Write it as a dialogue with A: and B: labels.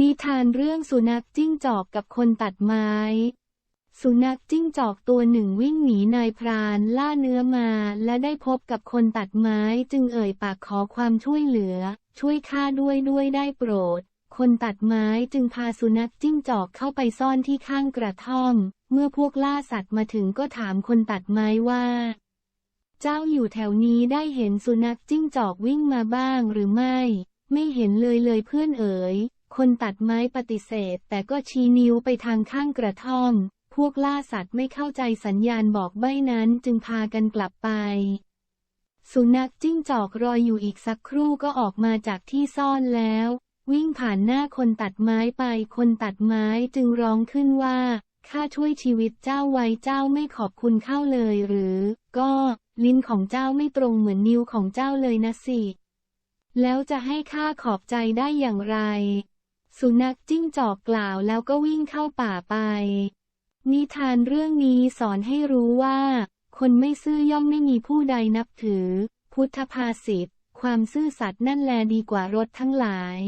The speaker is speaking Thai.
A: นิทานเรื่องสุนัขจิ้งจอกกับคนตัดไม้ สุนัขจิ้งจอกตัวหนึ่งวิ่งหนีนายพรานล่าเนื้อมา และได้พบกับคนตัดไม้จึงเอ่ยปากขอความช่วยเหลือ ช่วยข้าด้วยด้วยได้โปรด คนตัดไม้จึงพาสุนัขจิ้งจอกเข้าไปซ่อนที่ข้างกระท่อม เมื่อพวกล่าสัตว์มาถึงก็ถามคนตัดไม้ว่า เจ้าอยู่แถวนี้ได้เห็นสุนัขจิ้งจอกวิ่งมาบ้างหรือไม่ ไม่เห็นเลยเลยเพื่อนเอ๋ย คนตัดไม้ปฏิเสธ แต่ก็ชี้นิ้วไปทางข้างกระท่อม พวกล่าสัตว์ไม่เข้าใจสัญญาณบอกใบ้นั้นจึงพากันกลับไป สุนัขจิ้งจอกรอยอยู่อีกสักครู่ก็ออกมาจากที่ซ่อนแล้ว วิ่งผ่านหน้าคนตัดไม้ไป คนตัดไม้จึงร้องขึ้นว่าข้าช่วยชีวิตเจ้าไว้เจ้าไม่ขอบคุณเข้าเลยหรือ ก็ลิ้นของเจ้าไม่ตรงเหมือนนิ้วของเจ้าเลยนะสิ แล้วจะให้ข้าขอบใจได้อย่างไร สุนัขจิ้งจอกกล่าวแล้วก็วิ่งเข้าป่าไป นิทานเรื่องนี้สอนให้รู้ว่า คนไม่ซื่อย่อมไม่มีผู้ใดนับถือ พุทธภาษิตความซื่อสัตย์นั่นแลดีกว่ารถทั้งหลาย